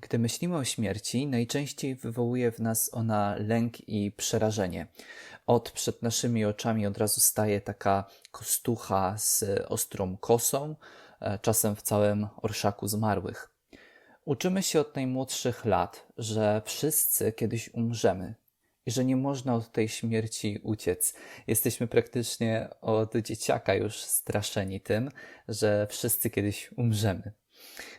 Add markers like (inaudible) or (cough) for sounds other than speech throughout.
Gdy myślimy o śmierci, najczęściej wywołuje w nas ona lęk i przerażenie. Od przed naszymi oczami od razu staje taka kostucha z ostrą kosą, e, czasem w całym orszaku zmarłych. Uczymy się od najmłodszych lat, że wszyscy kiedyś umrzemy i że nie można od tej śmierci uciec. Jesteśmy praktycznie od dzieciaka już straszeni tym, że wszyscy kiedyś umrzemy.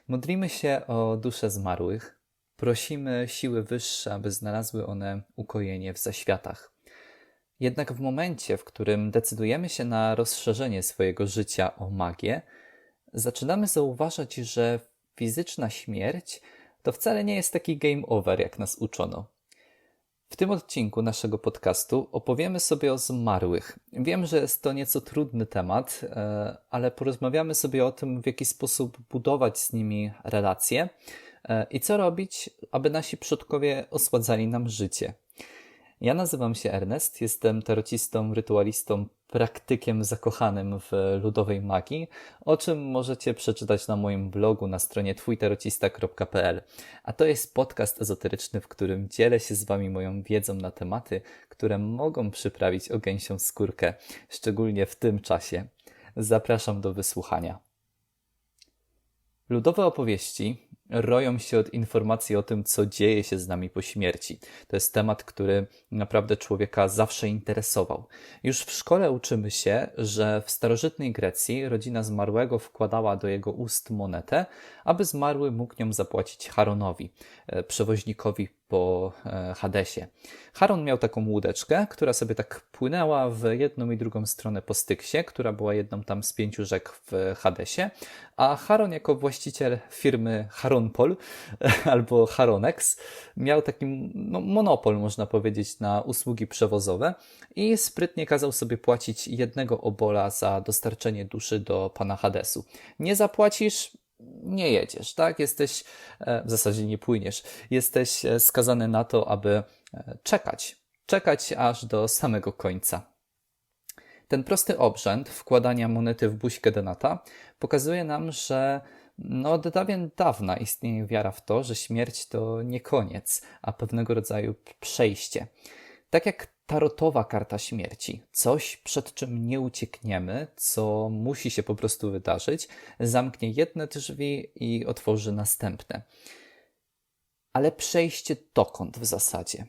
Modlimy się o dusze zmarłych, prosimy siły wyższe, aby znalazły one ukojenie w zaświatach. Jednak w momencie, w którym decydujemy się na rozszerzenie swojego życia o magię, zaczynamy zauważać, że fizyczna śmierć to wcale nie jest taki game over, jak nas uczono. W tym odcinku naszego podcastu opowiemy sobie o zmarłych. Wiem, że jest to nieco trudny temat, e, ale porozmawiamy sobie o tym, w jaki sposób budować z nimi relacje e, i co robić, aby nasi przodkowie osładzali nam życie. Ja nazywam się Ernest, jestem tarocistą, rytualistą, praktykiem zakochanym w ludowej magii, o czym możecie przeczytać na moim blogu na stronie twójtarocista.pl. A to jest podcast ezoteryczny, w którym dzielę się z Wami moją wiedzą na tematy, które mogą przyprawić o gęsią skórkę, szczególnie w tym czasie. Zapraszam do wysłuchania. Ludowe opowieści roją się od informacji o tym, co dzieje się z nami po śmierci. To jest temat, który naprawdę człowieka zawsze interesował. Już w szkole uczymy się, że w starożytnej Grecji rodzina zmarłego wkładała do jego ust monetę, aby zmarły mógł nią zapłacić Charonowi, e, przewoźnikowi po e, Hadesie. Charon miał taką łódeczkę, która sobie tak płynęła w jedną i drugą stronę po Styksie, która była jedną tam z pięciu rzek w Hadesie, a Charon jako właściciel firmy Charonpol (laughs) albo Charonex miał taki no, monopol, można powiedzieć, na usługi przewozowe i sprytnie kazał sobie płacić jednego obola za dostarczenie duszy do pana Hadesu. Nie zapłacisz, nie jedziesz, tak? Jesteś, e, w zasadzie nie płyniesz, jesteś e, skazany na to, aby e, czekać, czekać aż do samego końca. Ten prosty obrzęd wkładania monety w buźkę denata pokazuje nam, że no, od dawien dawna istnieje wiara w to, że śmierć to nie koniec, a pewnego rodzaju przejście. Tak jak tarotowa karta śmierci, coś przed czym nie uciekniemy, co musi się po prostu wydarzyć, zamknie jedne drzwi i otworzy następne. Ale przejście dokąd w zasadzie?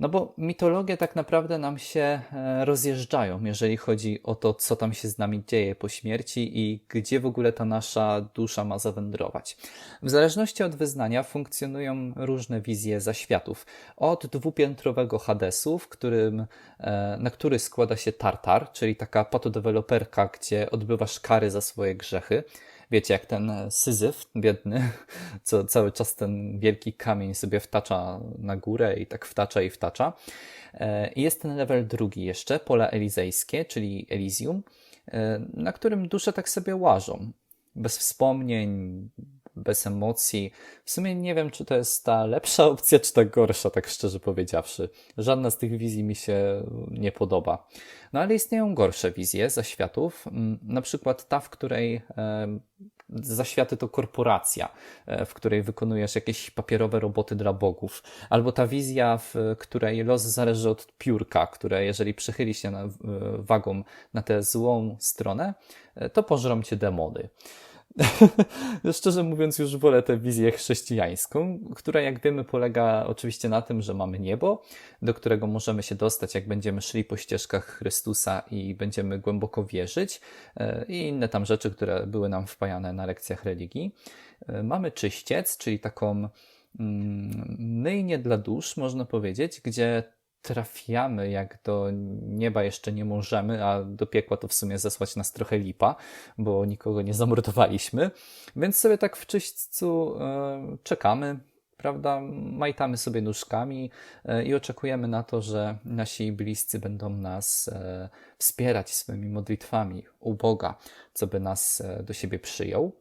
No bo mitologie tak naprawdę nam się e, rozjeżdżają, jeżeli chodzi o to, co tam się z nami dzieje po śmierci i gdzie w ogóle ta nasza dusza ma zawędrować. W zależności od wyznania funkcjonują różne wizje zaświatów. Od dwupiętrowego Hadesu, w którym, e, na który składa się Tartar, czyli taka patodeweloperka, gdzie odbywasz kary za swoje grzechy, wiecie, jak ten syzyf biedny, (laughs) co cały czas ten wielki kamień sobie wtacza na górę i tak wtacza i wtacza. E, I jest ten level drugi jeszcze, pola elizejskie, czyli Elysium, e, na którym dusze tak sobie łażą. Bez wspomnień, bez emocji. W sumie nie wiem, czy to jest ta lepsza (laughs) opcja, czy ta gorsza, tak szczerze powiedziawszy. Żadna z tych wizji mi się nie podoba. No ale istnieją gorsze wizje zaświatów, mm, na przykład ta, w której zaświaty to korporacja, e, w której wykonujesz jakieś papierowe roboty dla bogów, albo ta wizja, w której los zależy od piórka, które jeżeli przychyli się na, wagą na tę złą stronę, e, to pożrą cię demony. (laughs) Szczerze mówiąc, już wolę tę wizję chrześcijańską, która, jak wiemy, polega oczywiście na tym, że mamy niebo, do którego możemy się dostać, jak będziemy szli po ścieżkach Chrystusa i będziemy głęboko wierzyć, e, i inne tam rzeczy, które były nam wpajane na lekcjach religii. E, mamy czyściec, czyli taką mm, myjnię dla dusz, można powiedzieć, gdzie trafiamy, jak do nieba jeszcze nie możemy, a do piekła to w sumie zesłać nas trochę lipa, bo nikogo nie zamordowaliśmy. Więc sobie tak w czyśćcu e, czekamy, prawda? Majtamy sobie nóżkami e, i oczekujemy na to, że nasi bliscy będą nas e, wspierać swoimi modlitwami u Boga, co by nas do siebie przyjął.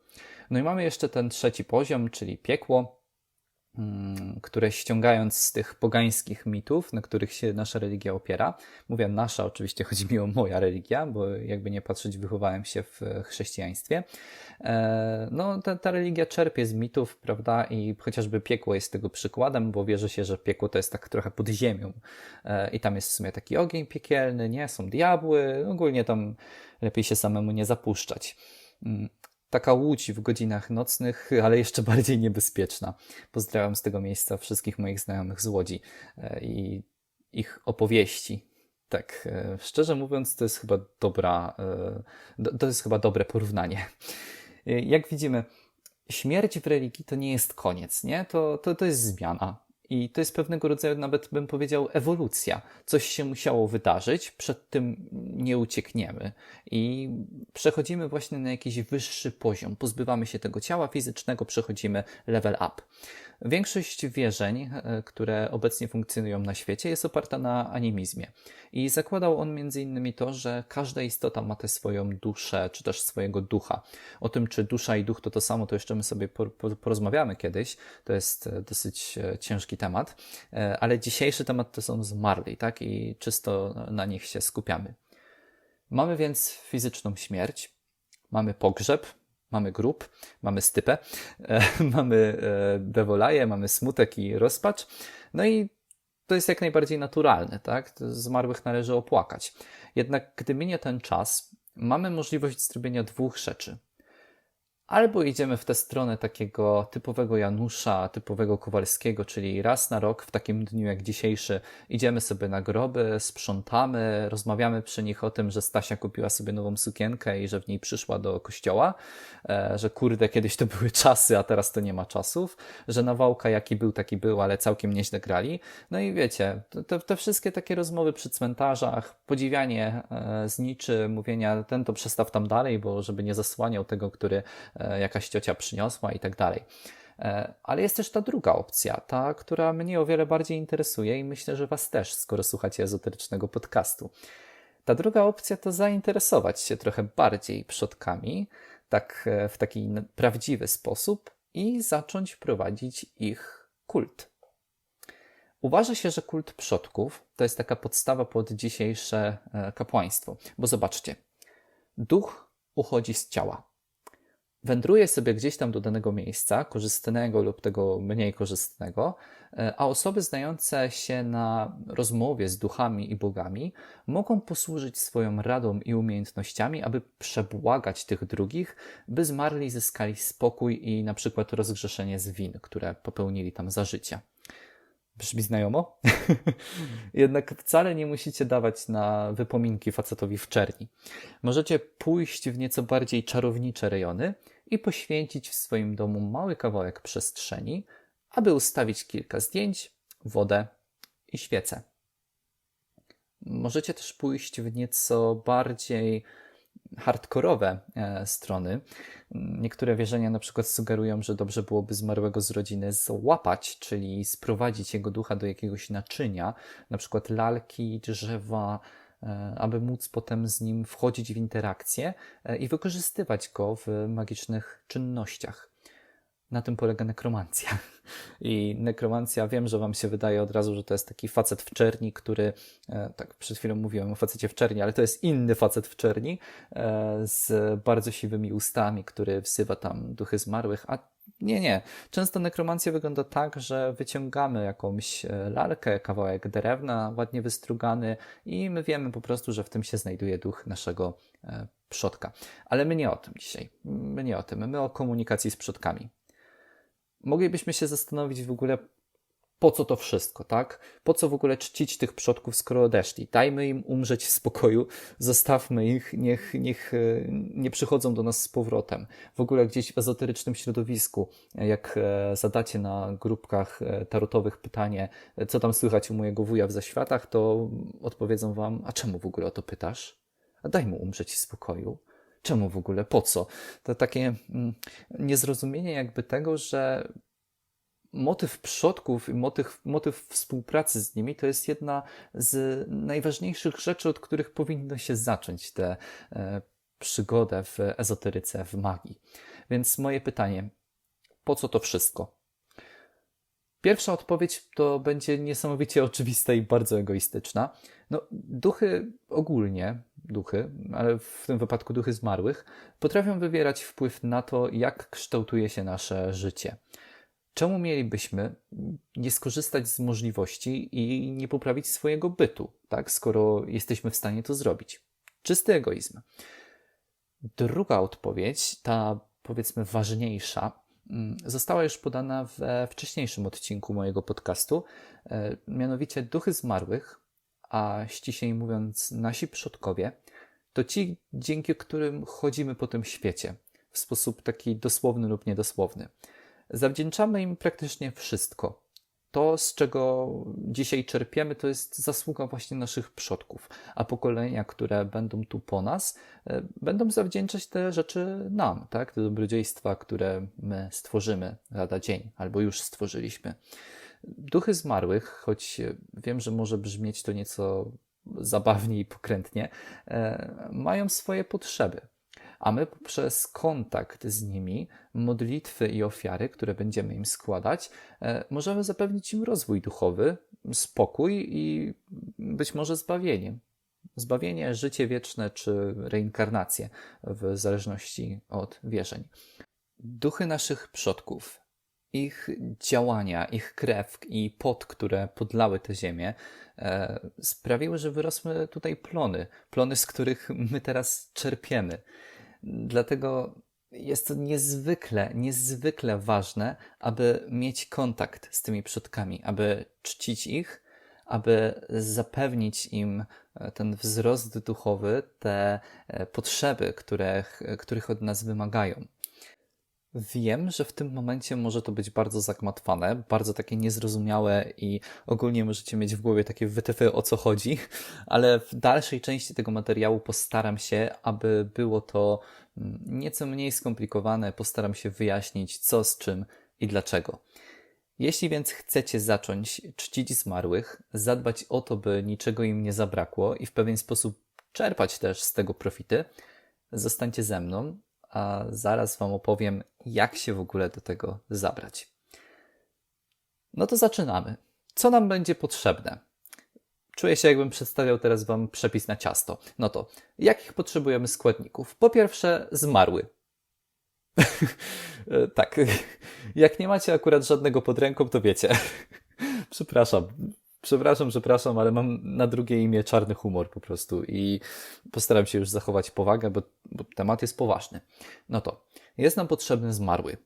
No i mamy jeszcze ten trzeci poziom, czyli piekło które ściągając z tych pogańskich mitów, na których się nasza religia opiera, mówię nasza, oczywiście chodzi mi o moja religia, bo jakby nie patrzeć, wychowałem się w chrześcijaństwie. E, no, ta, ta religia czerpie z mitów, prawda, i chociażby piekło jest tego przykładem, bo wierzy się, że piekło to jest tak trochę pod ziemią e, i tam jest w sumie taki ogień piekielny, nie, są diabły, ogólnie tam lepiej się samemu nie zapuszczać. Taka łódź w godzinach nocnych, ale jeszcze bardziej niebezpieczna. Pozdrawiam z tego miejsca wszystkich moich znajomych z Łodzi e, i ich opowieści. Tak, e, szczerze mówiąc, to jest chyba dobra, e, to jest chyba dobre porównanie. Jak widzimy, śmierć w religii to nie jest koniec, nie? To, to, to jest zmiana. I to jest pewnego rodzaju, nawet bym powiedział, ewolucja. Coś się musiało wydarzyć, przed tym nie uciekniemy. I przechodzimy właśnie na jakiś wyższy poziom. Pozbywamy się tego ciała fizycznego, przechodzimy level up. Większość wierzeń, e, które obecnie funkcjonują na świecie, jest oparta na animizmie. I zakładał on innymi to, że każda istota ma tę swoją duszę, czy też swojego ducha. O tym, czy dusza i duch to to samo, to jeszcze my sobie porozmawiamy kiedyś. To jest e, dosyć e, ciężki temat. Ale dzisiejszy temat to są zmarli, tak? I czysto na nich się skupiamy. Mamy więc fizyczną śmierć, mamy pogrzeb, mamy grób, mamy stypę, e, (laughs) mamy e, dewolaję, mamy smutek i rozpacz. No i to jest jak najbardziej naturalne, tak? Zmarłych należy opłakać. Jednak gdy minie ten czas, mamy możliwość zrobienia dwóch rzeczy – Albo idziemy w tę stronę takiego typowego Janusza, typowego Kowalskiego, czyli raz na rok w takim dniu jak dzisiejszy idziemy sobie na groby, sprzątamy, rozmawiamy przy nich o tym, że Stasia kupiła sobie nową sukienkę i że w niej przyszła do kościoła, e, że kurde, kiedyś to (laughs) były czasy, a teraz to nie ma czasów, że Nawałka jaki był, taki był, ale całkiem nieźle grali. No i wiecie, te, te wszystkie takie rozmowy przy cmentarzach, podziwianie e, zniczy, mówienia ten to przestaw tam dalej, bo żeby nie zasłaniał tego, który jakaś ciocia przyniosła i tak dalej. E, ale jest też ta druga opcja, ta, która mnie o wiele bardziej interesuje i myślę, że Was też, skoro słuchacie ezoterycznego podcastu. Ta druga opcja to zainteresować się trochę bardziej przodkami, tak e, w taki prawdziwy sposób i zacząć prowadzić ich kult. Uważa się, że kult przodków to jest taka podstawa pod dzisiejsze kapłaństwo, bo zobaczcie, duch uchodzi z ciała wędruje sobie gdzieś tam do danego miejsca, korzystnego lub tego mniej korzystnego, e, a osoby znające się na rozmowie z duchami i bogami mogą posłużyć swoją radą i umiejętnościami, aby przebłagać tych drugich, by zmarli zyskali spokój i na przykład rozgrzeszenie z win, które popełnili tam za życia. Brzmi znajomo? (laughs) Jednak wcale nie musicie dawać na wypominki facetowi w czerni. Możecie pójść w nieco bardziej czarownicze rejony i poświęcić w swoim domu mały kawałek przestrzeni, aby ustawić kilka zdjęć, wodę i świece. Możecie też pójść w nieco bardziej hardkorowe e, strony. Niektóre wierzenia na przykład sugerują, że dobrze byłoby zmarłego z rodziny złapać, czyli sprowadzić jego ducha do jakiegoś naczynia, na przykład lalki, drzewa, e, aby móc potem z nim wchodzić w interakcję e, i wykorzystywać go w magicznych czynnościach. Na tym polega nekromancja. I nekromancja, wiem, że Wam się wydaje od razu, że to jest taki facet w czerni, który, e, tak przed chwilą mówiłem o facecie w czerni, ale to jest inny facet w czerni e, z bardzo siwymi ustami, który wsywa tam duchy zmarłych, a nie, nie. Często nekromancja wygląda tak, że wyciągamy jakąś e, lalkę, kawałek drewna, ładnie wystrugany i my wiemy po prostu, że w tym się znajduje duch naszego przodka. Ale my nie o tym dzisiaj. My nie o tym. My o komunikacji z przodkami moglibyśmy się zastanowić w ogóle, po co to wszystko, tak? Po co w ogóle czcić tych przodków, skoro odeszli? Dajmy im umrzeć w spokoju, (laughs) zostawmy ich, niech, niech e, nie przychodzą do nas z powrotem. W ogóle gdzieś w ezoterycznym środowisku, jak e, zadacie na grupkach e, tarotowych pytanie, co tam słychać u mojego wuja w zaświatach, to odpowiedzą wam, a czemu w ogóle o to pytasz? A daj mu umrzeć w spokoju. Czemu w ogóle? Po co? To takie mm, niezrozumienie jakby tego, że motyw przodków i motyw, motyw współpracy z nimi to jest jedna z najważniejszych rzeczy, od których powinno się zacząć tę e, przygodę w ezoteryce, w magii. Więc moje pytanie, po co to wszystko? Pierwsza odpowiedź to będzie niesamowicie oczywista i bardzo egoistyczna. No, duchy ogólnie, duchy, ale w tym wypadku duchy zmarłych, potrafią wywierać wpływ na to, jak kształtuje się nasze życie. Czemu mielibyśmy nie skorzystać z możliwości i nie poprawić swojego bytu, tak, skoro jesteśmy w stanie to zrobić? Czysty egoizm. Druga odpowiedź, ta powiedzmy ważniejsza, mm, została już podana we wcześniejszym odcinku mojego podcastu, e, mianowicie duchy zmarłych, a ściślej mówiąc nasi przodkowie, to ci, dzięki którym chodzimy po tym świecie w sposób taki dosłowny lub niedosłowny. Zawdzięczamy im praktycznie wszystko. To, z czego dzisiaj czerpiemy, to jest zasługa właśnie naszych przodków, a pokolenia, które będą tu po nas, e, będą zawdzięczać te rzeczy nam, tak? te dobrodziejstwa, które my stworzymy lada dzień albo już stworzyliśmy. Duchy zmarłych, choć wiem, że może brzmieć to nieco zabawnie i pokrętnie, e, mają swoje potrzeby a my poprzez kontakt z nimi, modlitwy i ofiary, które będziemy im składać, e, możemy zapewnić im rozwój duchowy, spokój i być może zbawienie. Zbawienie, życie wieczne czy reinkarnację, w zależności od wierzeń. Duchy naszych przodków, ich działania, ich krew i pot, które podlały tę ziemię, e, sprawiły, że wyrosły tutaj plony. Plony, z których my teraz czerpiemy. Dlatego jest to niezwykle, niezwykle ważne, aby mieć kontakt z tymi przodkami, aby czcić ich, aby zapewnić im e, ten wzrost duchowy, te e, potrzeby, które, których od nas wymagają. Wiem, że w tym momencie może to być bardzo zagmatwane, bardzo takie niezrozumiałe i ogólnie możecie mieć w głowie takie wytyfy o co chodzi, (laughs) ale w dalszej części tego materiału postaram się, aby było to mm, nieco mniej skomplikowane, postaram się wyjaśnić co z czym i dlaczego. Jeśli więc chcecie zacząć czcić zmarłych, zadbać o to, by niczego im nie zabrakło i w pewien sposób czerpać też z tego profity, zostańcie ze mną, a zaraz Wam opowiem, jak się w ogóle do tego zabrać. No to zaczynamy. Co nam będzie potrzebne? Czuję się, jakbym przedstawiał teraz Wam przepis na ciasto. No to, jakich potrzebujemy składników? Po pierwsze, zmarły. (laughs) tak, (laughs) jak nie macie akurat żadnego pod ręką, to wiecie. (laughs) Przepraszam, Przepraszam, przepraszam, ale mam na drugie imię czarny humor po prostu i postaram się już zachować powagę, bo, bo temat jest poważny. No to, jest nam potrzebny zmarły.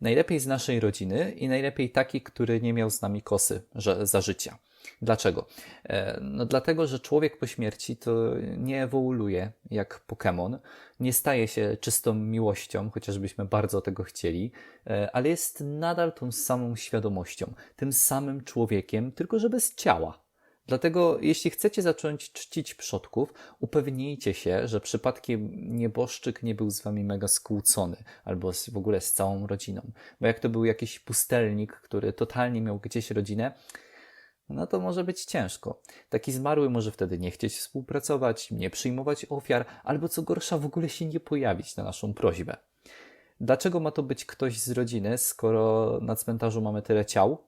Najlepiej z naszej rodziny i najlepiej taki, który nie miał z nami kosy że, za życia. Dlaczego? E, no dlatego, że człowiek po śmierci to nie ewoluuje jak Pokémon, nie staje się czystą miłością, chociażbyśmy bardzo tego chcieli, e, ale jest nadal tą samą świadomością, tym samym człowiekiem, tylko że bez ciała. Dlatego, jeśli chcecie zacząć czcić przodków, upewnijcie się, że przypadkiem nieboszczyk nie był z wami mega skłócony, albo w ogóle z całą rodziną. Bo jak to był jakiś pustelnik, który totalnie miał gdzieś rodzinę, no to może być ciężko. Taki zmarły może wtedy nie chcieć współpracować, nie przyjmować ofiar, albo co gorsza, w ogóle się nie pojawić na naszą prośbę. Dlaczego ma to być ktoś z rodziny, skoro na cmentarzu mamy tyle ciał?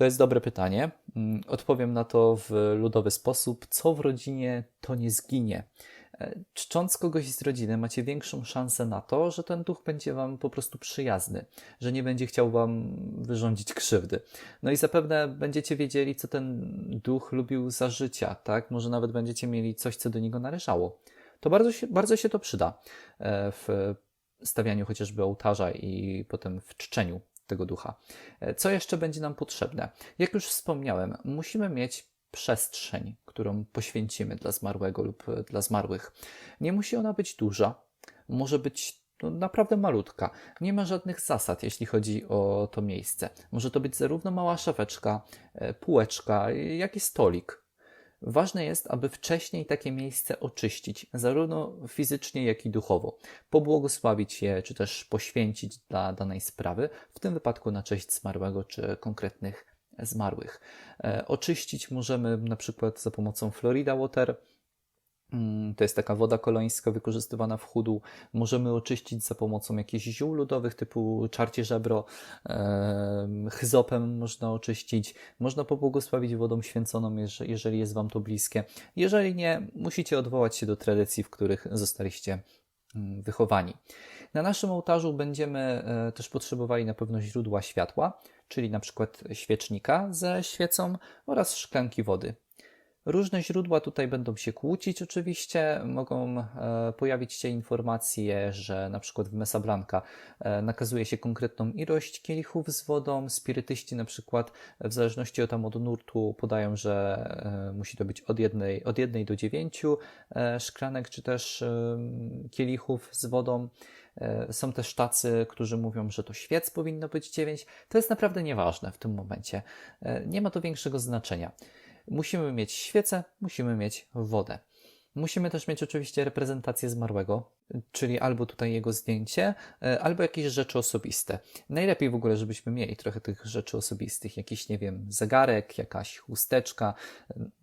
To jest dobre pytanie. Mm, odpowiem na to w ludowy sposób. Co w rodzinie, to nie zginie. E, czcząc kogoś z rodziny, macie większą szansę na to, że ten duch będzie wam po prostu przyjazny, że nie będzie chciał wam wyrządzić krzywdy. No i zapewne będziecie wiedzieli, co ten duch lubił za życia, tak? Może nawet będziecie mieli coś, co do niego należało. To bardzo się, bardzo się to przyda e, w stawianiu chociażby ołtarza i potem w czczeniu tego ducha. E, co jeszcze będzie nam potrzebne? Jak już wspomniałem, musimy mieć przestrzeń, którą poświęcimy dla zmarłego lub e, dla zmarłych. Nie musi ona być duża, może być no, naprawdę malutka. Nie ma żadnych zasad, jeśli chodzi o to miejsce. Może to być zarówno mała szafeczka, e, półeczka, jak i stolik. Ważne jest, aby wcześniej takie miejsce oczyścić, zarówno fizycznie, jak i duchowo, pobłogosławić je, czy też poświęcić dla danej sprawy, w tym wypadku na cześć zmarłego, czy konkretnych zmarłych. E, oczyścić możemy na przykład za pomocą Florida Water, Mm, to jest taka woda kolońska wykorzystywana w chudu. Możemy oczyścić za pomocą jakichś ziół ludowych typu czarcie żebro, chyzopem można oczyścić. Można pobłogosławić wodą święconą, jeżeli jest Wam to bliskie. Jeżeli nie, musicie odwołać się do tradycji, w których zostaliście mm, wychowani. Na naszym ołtarzu będziemy e, też potrzebowali na pewno źródła światła, czyli na przykład świecznika ze świecą oraz szklanki wody. Różne źródła tutaj będą się kłócić oczywiście, mogą e, pojawić się informacje, że na przykład w Mesa Blanca e, nakazuje się konkretną ilość kielichów z wodą, spirytyści na przykład w zależności od, tam od nurtu podają, że e, musi to być od jednej, od jednej do dziewięciu szklanek czy też kielichów z wodą. Są też tacy, którzy mówią, że to świec powinno być dziewięć. To jest naprawdę nieważne w tym momencie. Nie ma to większego znaczenia. Musimy mieć świecę, musimy mieć wodę. Musimy też mieć oczywiście reprezentację zmarłego, czyli albo tutaj jego zdjęcie, e, albo jakieś rzeczy osobiste. Najlepiej w ogóle, żebyśmy mieli trochę tych rzeczy osobistych, jakiś, nie wiem, zegarek, jakaś chusteczka,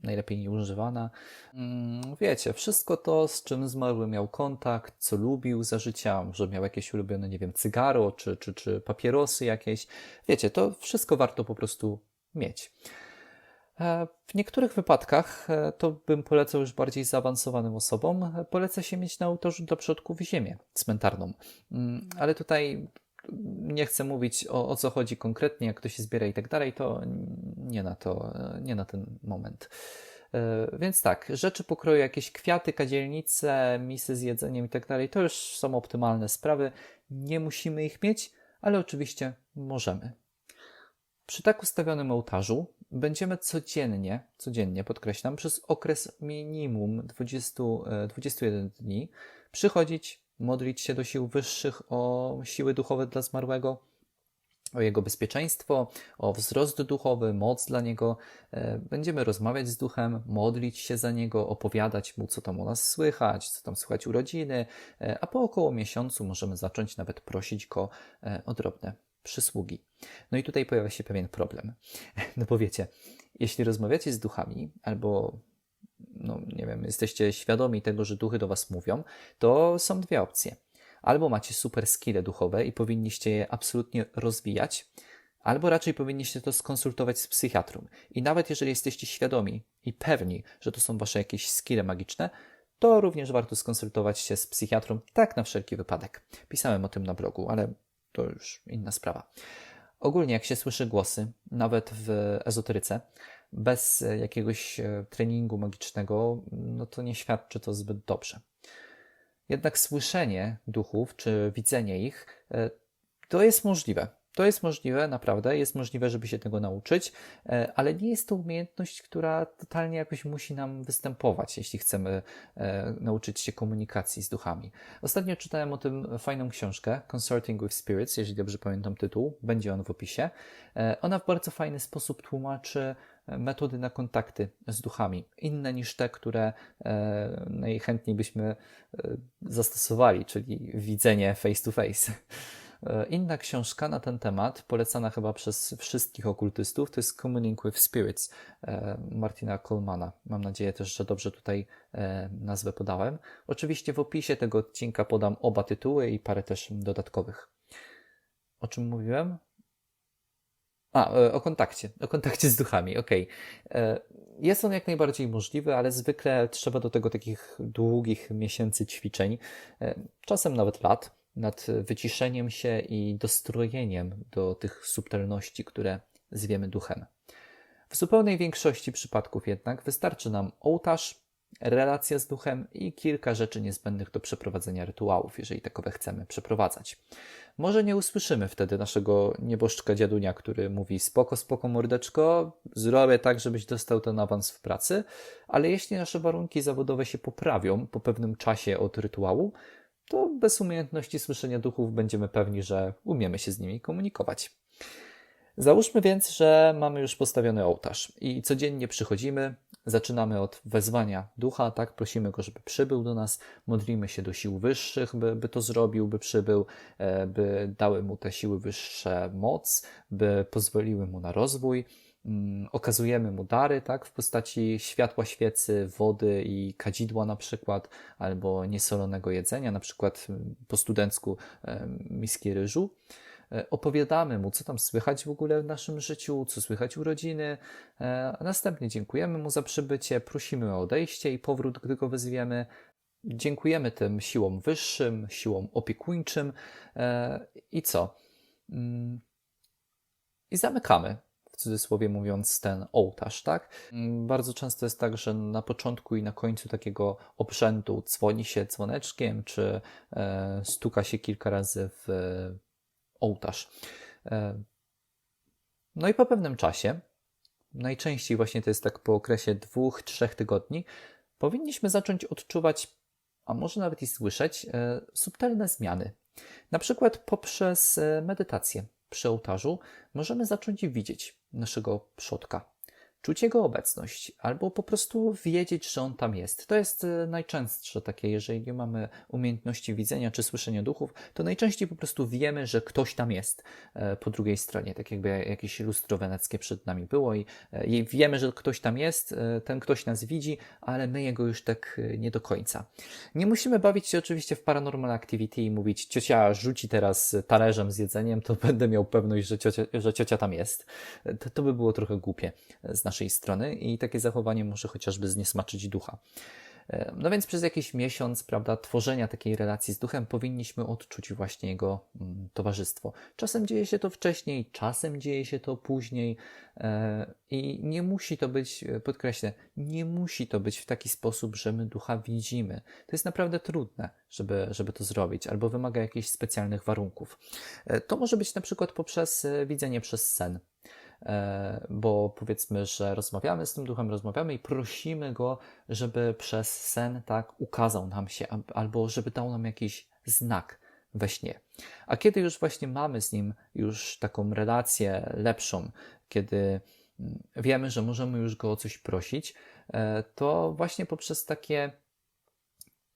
najlepiej nieużywana. Mm, wiecie, wszystko to, z czym zmarły miał kontakt, co lubił za życia, może miał jakieś ulubione, nie wiem, cygaro, czy, czy, czy papierosy jakieś. Wiecie, to wszystko warto po prostu mieć. E, w niektórych wypadkach, e, to bym polecał już bardziej zaawansowanym osobom, e, poleca się mieć na ołtarzu dla przodków ziemię cmentarną. Mm, ale tutaj nie chcę mówić o, o co chodzi konkretnie, jak to się zbiera i tak dalej, to nie na to, nie na ten moment. Więc tak, rzeczy pokroju, jakieś kwiaty, kadzielnice, misy z jedzeniem i tak dalej, to już są optymalne sprawy. Nie musimy ich mieć, ale oczywiście możemy. Przy tak ustawionym ołtarzu będziemy codziennie, codziennie podkreślam, przez okres minimum 20, 21 e, dni przychodzić, modlić się do sił wyższych o siły duchowe dla zmarłego, o jego bezpieczeństwo, o wzrost duchowy, moc dla niego. E, będziemy rozmawiać z duchem, modlić się za niego, opowiadać mu, co tam u nas słychać, co tam słychać u rodziny, e, a po około miesiącu możemy zacząć nawet prosić go o drobne przysługi. No i tutaj pojawia się pewien problem. (laughs) No bo wiecie, jeśli rozmawiacie z duchami albo no nie wiem, jesteście świadomi tego, że duchy do was mówią, to są dwie opcje. Albo macie super skille duchowe i powinniście je absolutnie rozwijać, albo raczej powinniście to skonsultować z psychiatrą. I nawet jeżeli jesteście świadomi i pewni, że to są wasze jakieś skille magiczne, to również warto skonsultować się z psychiatrą, tak na wszelki wypadek. Pisałem o tym na blogu, ale to już inna sprawa. Ogólnie, jak się słyszy głosy, nawet w ezoteryce, bez jakiegoś e, treningu magicznego, no to nie świadczy to zbyt dobrze. Jednak słyszenie duchów czy widzenie ich e, to jest możliwe. To jest możliwe, naprawdę, jest możliwe, żeby się tego nauczyć, e, ale nie jest to umiejętność, która totalnie jakoś musi nam występować, jeśli chcemy e, nauczyć się komunikacji z duchami. Ostatnio czytałem o tym fajną książkę, Consorting with Spirits, jeżeli dobrze pamiętam tytuł, będzie on w opisie. E, ona w bardzo fajny sposób tłumaczy metody na kontakty z duchami, inne niż te, które najchętniej byśmy zastosowali, czyli widzenie face to face. E, inna książka na ten temat, polecana chyba przez wszystkich okultystów, to jest Communing with Spirits e, Martina Colemana. Mam nadzieję też, że dobrze tutaj e, nazwę podałem. Oczywiście w opisie tego odcinka podam oba tytuły i parę też dodatkowych. O czym mówiłem? A, o kontakcie, o kontakcie z duchami, okej. Okay. Jest on jak najbardziej możliwy, ale zwykle trzeba do tego takich długich miesięcy ćwiczeń, czasem nawet lat nad wyciszeniem się i dostrojeniem do tych subtelności, które zwiemy duchem. W zupełnej większości przypadków jednak wystarczy nam ołtarz, relacja z duchem i kilka rzeczy niezbędnych do przeprowadzenia rytuałów, jeżeli takowe chcemy przeprowadzać. Może nie usłyszymy wtedy naszego nieboszczka dziadunia, który mówi spoko, spoko mordeczko, zrobię tak, żebyś dostał ten awans w pracy, ale jeśli nasze warunki zawodowe się poprawią po pewnym czasie od rytuału, to bez umiejętności słyszenia duchów będziemy pewni, że umiemy się z nimi komunikować. Załóżmy więc, że mamy już postawiony ołtarz i codziennie przychodzimy, Zaczynamy od wezwania ducha, tak? Prosimy go, żeby przybył do nas, modlimy się do sił wyższych, by, by to zrobił, by przybył, e, by dały mu te siły wyższe moc, by pozwoliły mu na rozwój. Mm, okazujemy mu dary, tak? W postaci światła świecy, wody i kadzidła na przykład, albo niesolonego jedzenia, na przykład mm, po studencku miski ryżu. E, opowiadamy mu, co tam słychać w ogóle w naszym życiu, co słychać u rodziny, e, następnie dziękujemy mu za przybycie, prosimy o odejście i powrót, gdy go wezwiemy. Dziękujemy tym siłom wyższym, siłom opiekuńczym e, i co? Mm, I zamykamy w cudzysłowie mówiąc, ten ołtarz, tak? Mm, bardzo często jest tak, że na początku i na końcu takiego obrzędu dzwoni się dzwoneczkiem, czy stuka się kilka razy w ołtarz. E, no i po pewnym czasie, najczęściej właśnie to jest tak po okresie dwóch, trzech tygodni, powinniśmy zacząć odczuwać, a może nawet i słyszeć, e, subtelne zmiany. Na przykład poprzez e, medytację przy ołtarzu możemy zacząć widzieć naszego przodka, czuć jego obecność, albo po prostu wiedzieć, że on tam jest. To jest e, najczęstsze takie, jeżeli nie mamy umiejętności widzenia czy słyszenia duchów, to najczęściej po prostu wiemy, że ktoś tam jest e, po drugiej stronie, tak jakby jakieś lustro weneckie przed nami było i, e, wiemy, że ktoś tam jest, ten ktoś nas widzi, ale my jego już tak nie do końca. Nie musimy bawić się oczywiście w paranormal activity i mówić, ciocia rzuci teraz talerzem z jedzeniem, to będę miał pewność, że ciocia, że ciocia tam jest. To, to by było trochę głupie z naszej strony i takie zachowanie może chociażby zniesmaczyć ducha. E, no więc przez jakiś miesiąc, prawda, tworzenia takiej relacji z duchem powinniśmy odczuć właśnie jego mm, towarzystwo. Czasem dzieje się to wcześniej, czasem dzieje się to później e, i nie musi to być, e, podkreślę, nie musi to być w taki sposób, że my ducha widzimy. To jest naprawdę trudne, żeby, żeby to zrobić, albo wymaga jakichś specjalnych warunków. To może być na przykład poprzez widzenie przez sen. E, bo powiedzmy, że rozmawiamy z tym duchem, rozmawiamy i prosimy go, żeby przez sen tak ukazał nam się, albo żeby dał nam jakiś znak we śnie. A kiedy już właśnie mamy z nim już taką relację lepszą, kiedy mm, wiemy, że możemy już go o coś prosić, e, to właśnie poprzez takie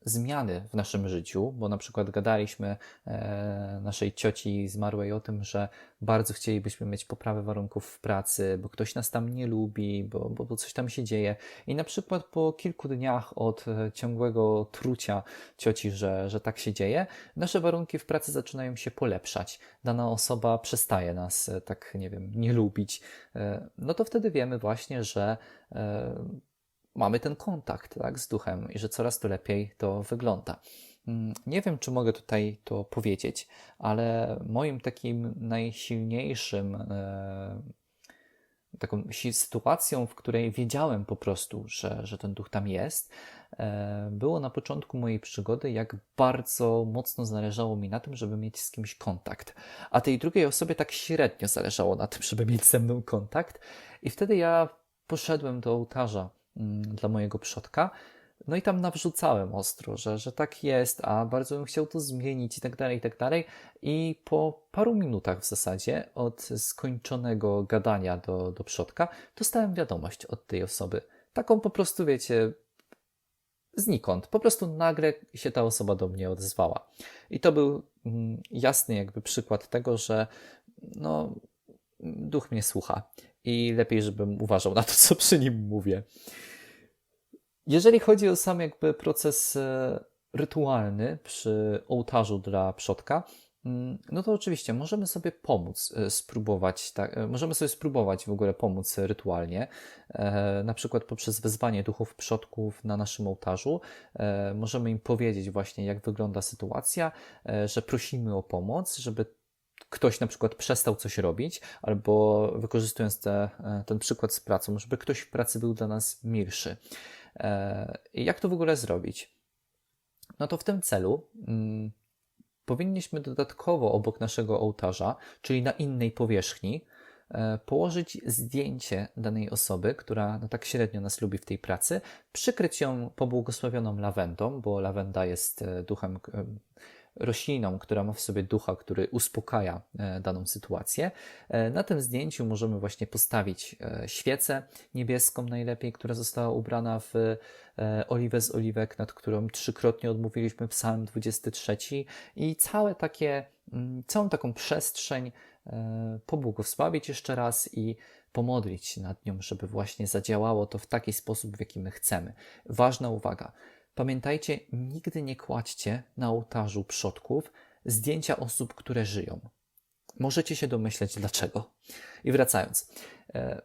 zmiany w naszym życiu, bo na przykład gadaliśmy e, naszej cioci zmarłej o tym, że bardzo chcielibyśmy mieć poprawę warunków w pracy, bo ktoś nas tam nie lubi, bo, bo, bo coś tam się dzieje. I na przykład po kilku dniach od e, ciągłego trucia cioci, że, że tak się dzieje, nasze warunki w pracy zaczynają się polepszać. Dana osoba przestaje nas e, tak, nie wiem, nie lubić. E, no to wtedy wiemy właśnie, że e, mamy ten kontakt tak, z duchem i że coraz to lepiej to wygląda. Mm, nie wiem, czy mogę tutaj to powiedzieć, ale moim takim najsilniejszym e, taką sytuacją, w której wiedziałem po prostu, że, że ten duch tam jest, e, było na początku mojej przygody, jak bardzo mocno zależało mi na tym, żeby mieć z kimś kontakt. A tej drugiej osobie tak średnio zależało na tym, żeby mieć ze mną kontakt. I wtedy ja poszedłem do ołtarza dla mojego przodka. No i tam nawrzucałem ostro, że, że tak jest, a bardzo bym chciał to zmienić i tak dalej, i tak dalej. I po paru minutach w zasadzie od skończonego gadania do, do przodka dostałem wiadomość od tej osoby. Taką po prostu, wiecie, znikąd. Po prostu nagle się ta osoba do mnie odezwała. I to był mm, jasny jakby przykład tego, że no, duch mnie słucha i lepiej, żebym uważał na to, co przy nim mówię. Jeżeli chodzi o sam jakby proces e, rytualny przy ołtarzu dla przodka, mm, no to oczywiście możemy sobie pomóc e, spróbować, tak, możemy sobie spróbować w ogóle pomóc rytualnie, na przykład poprzez wezwanie duchów przodków na naszym ołtarzu. Możemy im powiedzieć właśnie, jak wygląda sytuacja, że prosimy o pomoc, żeby ktoś na przykład przestał coś robić, albo wykorzystując te, ten przykład z pracą, żeby ktoś w pracy był dla nas milszy. E, jak to w ogóle zrobić? No to w tym celu mm, powinniśmy dodatkowo obok naszego ołtarza, czyli na innej powierzchni, e, położyć zdjęcie danej osoby, która no tak średnio nas lubi w tej pracy, przykryć ją pobłogosławioną lawendą, bo lawenda jest e, duchem rośliną, która ma w sobie ducha, który uspokaja e, daną sytuację. E, na tym zdjęciu możemy właśnie postawić e, świecę niebieską najlepiej, która została ubrana w oliwę z oliwek, nad którą trzykrotnie odmówiliśmy psalm 23 i całe takie, mm, całą taką przestrzeń pobłogosławić jeszcze raz i pomodlić się nad nią, żeby właśnie zadziałało to w taki sposób, w jaki my chcemy. Ważna uwaga. Pamiętajcie, nigdy nie kładźcie na ołtarzu przodków zdjęcia osób, które żyją. Możecie się domyśleć dlaczego. I wracając, e,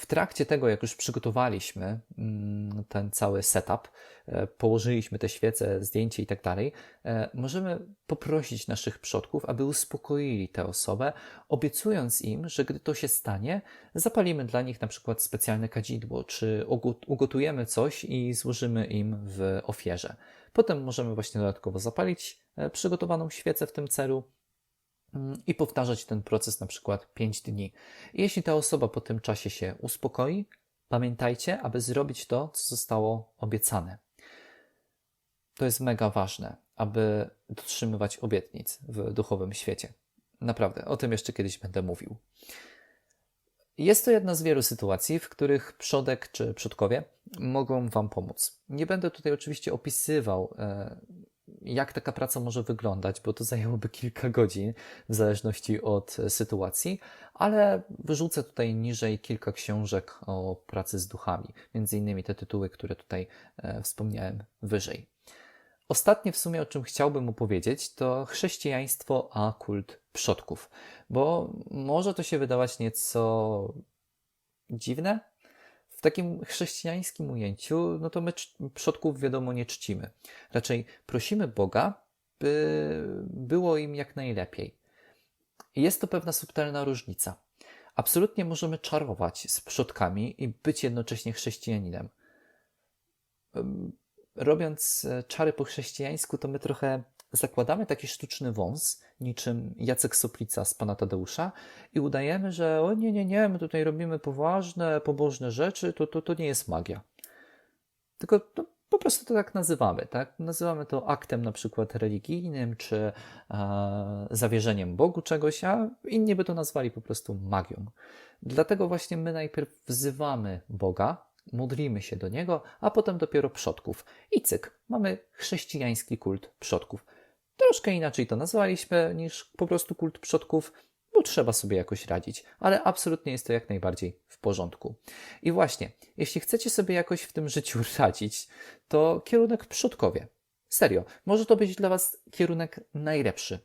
w trakcie tego, jak już przygotowaliśmy mm, ten cały setup, e, położyliśmy te świece, zdjęcie i tak dalej, e, możemy poprosić naszych przodków, aby uspokoili tę osobę, obiecując im, że gdy to się stanie, zapalimy dla nich na przykład specjalne kadzidło, czy ugotujemy coś i złożymy im w ofierze. Potem możemy właśnie dodatkowo zapalić e, przygotowaną świecę w tym celu i powtarzać ten proces na przykład 5 dni. jeśli ta osoba po tym czasie się uspokoi, pamiętajcie, aby zrobić to, co zostało obiecane. To jest mega ważne, aby dotrzymywać obietnic w duchowym świecie. Naprawdę, o tym jeszcze kiedyś będę mówił. Jest to jedna z wielu sytuacji, w których przodek czy przodkowie mogą Wam pomóc. Nie będę tutaj oczywiście opisywał e, jak taka praca może wyglądać, bo to zajęłoby kilka godzin w zależności od sytuacji, ale wyrzucę tutaj niżej kilka książek o pracy z duchami, między innymi te tytuły, które tutaj e, wspomniałem wyżej. Ostatnie w sumie, o czym chciałbym opowiedzieć, to chrześcijaństwo a kult przodków, bo może to się wydawać nieco dziwne, w takim chrześcijańskim ujęciu, no to my przodków wiadomo nie czcimy. Raczej prosimy Boga, by było im jak najlepiej. Jest to pewna subtelna różnica. Absolutnie możemy czarować z przodkami i być jednocześnie chrześcijaninem. Robiąc e, czary po chrześcijańsku, to my trochę zakładamy taki sztuczny wąs, niczym Jacek Soplica z Pana Tadeusza i udajemy, że o nie, nie, nie, my tutaj robimy poważne, pobożne rzeczy, to, to, to nie jest magia. Tylko no, po prostu to tak nazywamy, tak? Nazywamy to aktem na przykład religijnym, czy e, zawierzeniem Bogu czegoś, a inni by to nazwali po prostu magią. Dlatego właśnie my najpierw wzywamy Boga, modlimy się do Niego, a potem dopiero przodków. I cyk, mamy chrześcijański kult przodków. Troszkę inaczej to nazwaliśmy niż po prostu kult przodków, bo trzeba sobie jakoś radzić, ale absolutnie jest to jak najbardziej w porządku. I właśnie, jeśli chcecie sobie jakoś w tym życiu (laughs) radzić, to kierunek przodkowie. Serio, może to być dla Was kierunek najlepszy.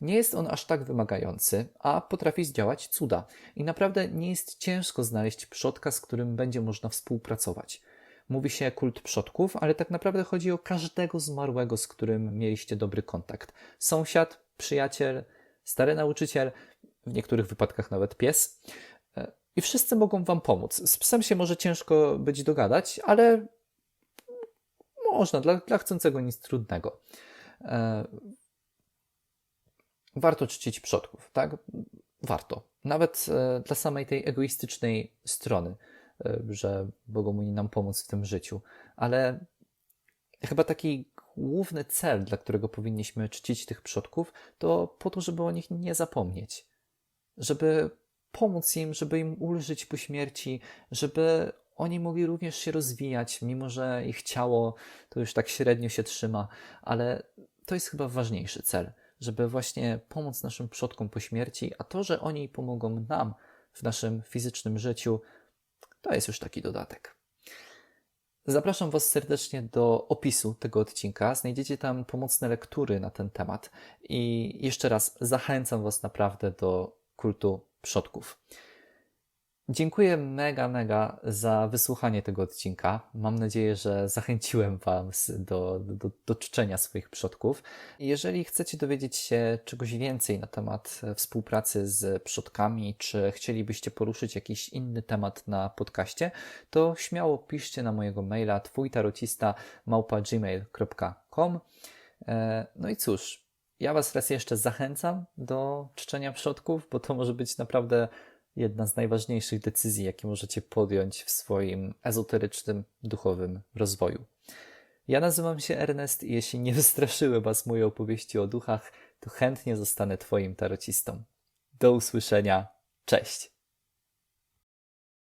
Nie jest on aż tak wymagający, a potrafi zdziałać cuda. I naprawdę nie jest ciężko znaleźć przodka, z którym będzie można współpracować. Mówi się kult przodków, ale tak naprawdę chodzi o każdego zmarłego, z którym mieliście dobry kontakt. Sąsiad, przyjaciel, stary nauczyciel, w niektórych wypadkach nawet pies. E, I wszyscy mogą Wam pomóc. Z psem się może ciężko być dogadać, ale można, dla, dla chcącego nic trudnego. E, warto czcić przodków, tak? Warto. Nawet e, dla samej tej egoistycznej strony że mogą oni nam pomóc w tym życiu. Ale chyba taki główny cel, dla którego powinniśmy czcić tych przodków, to po to, żeby o nich nie zapomnieć. Żeby pomóc im, żeby im ulżyć po śmierci, żeby oni mogli również się rozwijać, mimo że ich ciało to już tak średnio się trzyma, ale to jest chyba ważniejszy cel, żeby właśnie pomóc naszym przodkom po śmierci, a to, że oni pomogą nam w naszym fizycznym życiu, to jest już taki dodatek. Zapraszam Was serdecznie do opisu tego odcinka. Znajdziecie tam pomocne lektury na ten temat. I jeszcze raz zachęcam Was naprawdę do kultu przodków. Dziękuję mega, mega za wysłuchanie tego odcinka. Mam nadzieję, że zachęciłem Was do, do, do czczenia swoich przodków. Jeżeli chcecie dowiedzieć się czegoś więcej na temat współpracy z przodkami, czy chcielibyście poruszyć jakiś inny temat na podcaście, to śmiało piszcie na mojego maila twójtarocista małpa.gmail.com e, No i cóż, ja Was raz jeszcze zachęcam do czczenia przodków, bo to może być naprawdę jedna z najważniejszych decyzji, jakie możecie podjąć w swoim ezoterycznym, duchowym rozwoju. Ja nazywam się Ernest i jeśli nie (laughs) wystraszyły Was moje opowieści o duchach, to chętnie zostanę Twoim tarocistą. Do usłyszenia. Cześć!